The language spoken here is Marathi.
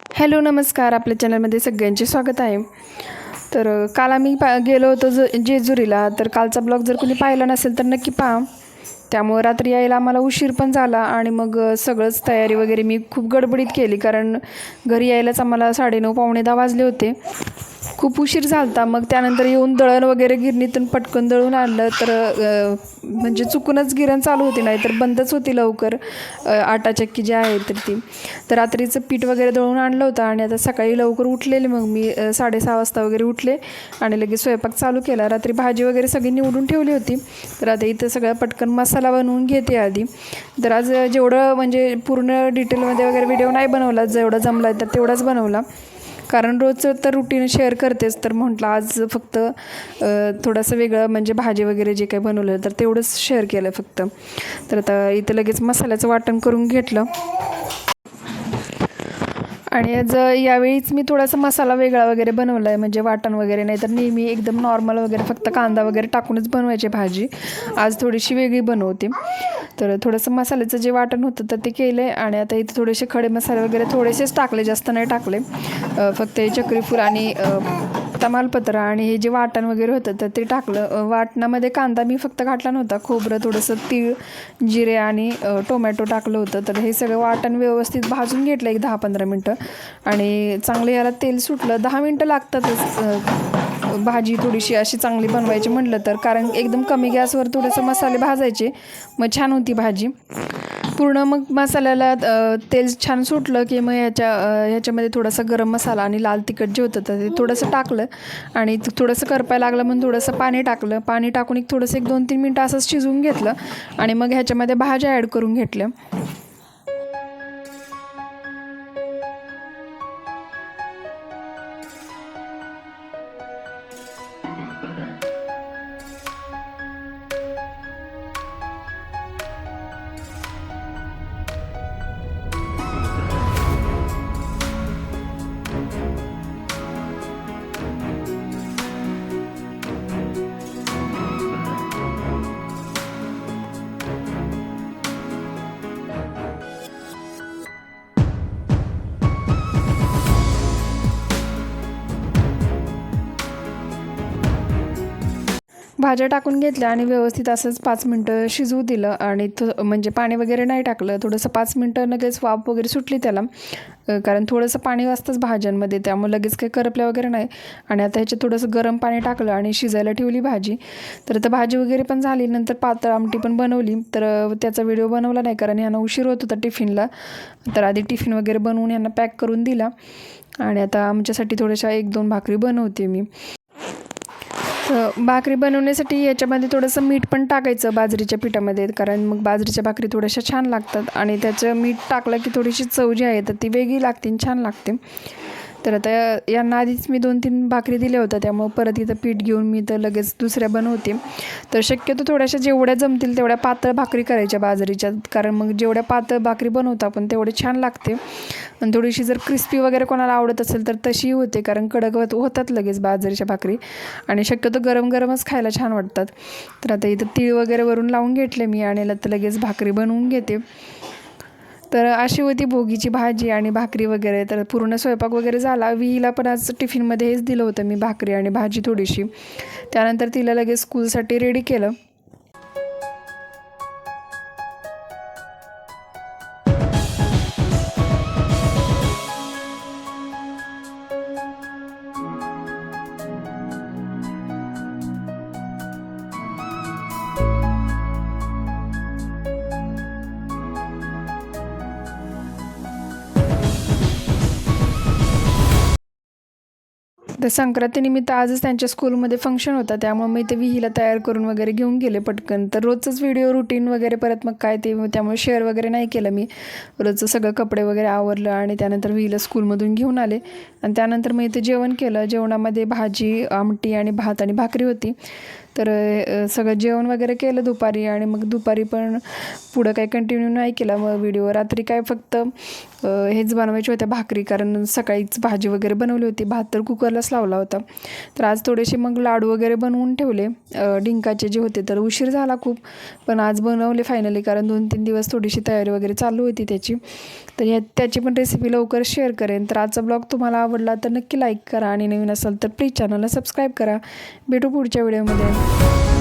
हॅलो नमस्कार. आपल्या चॅनलमध्ये सगळ्यांचे स्वागत आहे. तर काल आम्ही पा गेलो होतो ज जेजुरीला. तर कालचा ब्लॉग जर कोणी पाहिला नसेल तर नक्की पहा. त्यामुळं रात्री यायला आम्हाला उशीर पण झाला आणि मग सगळंच तयारी वगैरे मी खूप गडबडीत केली. कारण घरी यायलाच आम्हाला साडेनऊ पावणे दहा वाजले होते. खूप उशीर झालता. मग त्यानंतर येऊन दळण वगैरे गिरणीतून पटकन दळून आणलं. तर म्हणजे चुकूनच गिरण चालू होती नाही तर बंदच होती लवकर. आटा चक्की जी आहे तर ती. तर रात्रीचं पीठ वगैरे दळून आणलं होतं आणि आता सकाळी लवकर उठलेले. मग मी साडेसहा वाजता वगैरे उठले आणि लगेच स्वयंपाक चालू केला. रात्री भाजी वगैरे सगळी निवडून ठेवली होती. तर आता इथं सगळं पटकन मसाला बनवून घेते आधी. तर आज जेवढं म्हणजे पूर्ण डिटेलमध्ये वगैरे व्हिडिओ नाही बनवला जेवढा जमला तर तेवढाच बनवला. कारण रोजचं तर रुटीन शेअर करतेच तर म्हटलं आज फक्त थोडंसं वेगळं म्हणजे भाजी वगैरे जे काही बनवलं तर तेवढंच शेअर केलं फक्त. तर आता इथं लगेच मसाल्याचं वाटण करून घेतलं. आणि आज यावेळीच मी थोडासा मसाला वेगळा वगैरे बनवला आहे म्हणजे वाटण वगैरे नाही तर नेहमी एकदम नॉर्मल वगैरे फक्त कांदा वगैरे टाकूनच बनवायची भाजी. आज थोडीशी वेगळी बनवते. तर थोडंसं मसाल्याचं जे वाटण होतं तर ते केलं आहे आणि आता इथे थोडेसे खडे मसाले वगैरे थोडेसेच टाकले जास्त नाही टाकले. फक्त हे चक्रीफूल आणि तमालपत्र आणि हे जे वाटण वगैरे होतं तर ते टाकलं. वाटणामध्ये कांदा मी फक्त घातला नव्हता. खोबरं थोडंसं तीळ जिरे आणि टोमॅटो टाकलं होतं. तर हे सगळं वाटण व्यवस्थित भाजून घेतलं एक दहा पंधरा मिनटं. आणि चांगलं याला तेल सुटलं. दहा मिनटं लागतातच भाजी थोडीशी अशी चांगली बनवायची म्हटलं तर. कारण एकदम कमी गॅसवर थोडंसं मसाले भाजायचे. मग छान होती भाजी. पूर्ण मग मसाल्याला तेल छान सुटलं की मग ह्याच्या ह्याच्यामध्ये थोडासा गरम मसाला आणि लाल तिखट जे होतं तर ते थोडंसं टाकलं आणि थोडंसं करपायला लागलं म्हणून थोडंसं पाणी टाकलं. पाणी टाकून एक थोडंसं एक दोन तीन मिनटं असंच शिजवून घेतलं आणि मग ह्याच्यामध्ये भाज्या ॲड करून घेतल्या. भाज्या टाकून घेतल्या आणि व्यवस्थित असंच पाच मिनटं शिजवू दिलं आणि थो म्हणजे पाणी वगैरे नाही टाकलं. थोडंसं पाच मिनटं लगेच वाफ वगैरे सुटली त्याला. कारण थोडंसं पाणी वाजतंच भाज्यांमध्ये त्यामुळे लगेच काही करपल्या वगैरे नाही. आणि आता ह्याच्यात थोडंसं गरम पाणी टाकलं आणि शिजायला ठेवली भाजी. तर आता भाजी वगैरे पण झाली नंतर पातळ आमटी पण बनवली. तर त्याचा व्हिडिओ बनवला नाही कारण ह्यांना उशीर होत होता टिफिनला. तर आधी टिफिन वगैरे बनवून यांना पॅक करून दिला. आणि आता आमच्यासाठी थोड्याशा एक दोन भाकरी बनवते मी. तर भाकरी बनवण्यासाठी याच्यामध्ये थोडंसं मीठ पण टाकायचं बाजरीच्या पिठामध्ये कारण मग बाजरीच्या भाकरी थोड्याशा छान लागतात. आणि त्याचं मीठ टाकलं की थोडीशी चव जी आहे तर ती वेगळी लागते आणि छान लागते. तर आता यांना आधीच मी दोन तीन भाकरी दिल्या होत्या त्यामुळं परत इथं पीठ घेऊन मी तर लगेच दुसऱ्या बनवते. तर शक्यतो थोड्याशा जेवढ्या जमतील तेवढ्या पातळ भाकरी करायच्या बाजरीच्या कारण मग जेवढ्या पातळ भाकरी बनवतो आपण तेवढे छान लागते. आणि थोडीशी जर क्रिस्पी वगैरे कोणाला आवडत असेल तर तशीही होते कारण कडक होतात लगेच बाजरीच्या भाकरी. आणि शक्यतो गरम गरमच खायला छान वाटतात. तर आता इथं तीळ वगैरे वरून लावून घेतले मी आणि तर लगेच भाकरी बनवून घेते. तर अशी होती भोगीची भाजी आणि भाकरी वगैरे. तर पूर्ण स्वयंपाक वगैरे झाला. विहीला पण आज टिफिनमध्ये हेच दिलं होतं मी भाकरी आणि भाजी थोडीशी. त्यानंतर तिला लगेच स्कूलसाठी रेडी केलं. तर संक्रांतीनिमित्त आजच त्यांच्या स्कूलमध्ये फंक्शन होता. त्यामुळे मी ते विहीला तयार करून वगैरे घेऊन गेले पटकन. तर रोजच व्हिडिओ रुटीन वगैरे परत मग काय ते त्यामुळे शेअर वगैरे नाही केलं मी. रोजचं सगळं कपडे वगैरे आवरलं आणि त्यानंतर विहीला स्कूलमधून घेऊन आले. आणि त्यानंतर मी इथे जेवण केलं. जेवणामध्ये भाजी आमटी आणि भात आणि भाकरी होती. तर सगळं जेवण वगैरे केलं दुपारी आणि मग दुपारी पण पुढं काही कंटिन्यू नाही केला. मग व्हिडिओ रात्री काय फक्त हेच बनवायचे होत्या भाकरी. कारण सकाळीच भाजी वगैरे बनवली होती. भात तर कुकरलाच लावला होता. तर आज थोडेसे मग लाडू वगैरे बनवून ठेवले. डिंकाचे जे होते तर उशीर झाला खूप. पण आज बनवले फायनली कारण दोन तीन दिवस थोडीशी तयारी वगैरे चालू होती त्याची. तर या त्याची पण रेसिपी लवकर शेअर करेन. तर आजचा ब्लॉग तुम्हाला आवडला तर नक्की लाईक करा. आणि नवीन असाल तर प्लीज चॅनलला सबस्क्राईब करा. भेटू पुढच्या व्हिडिओमध्ये Thank you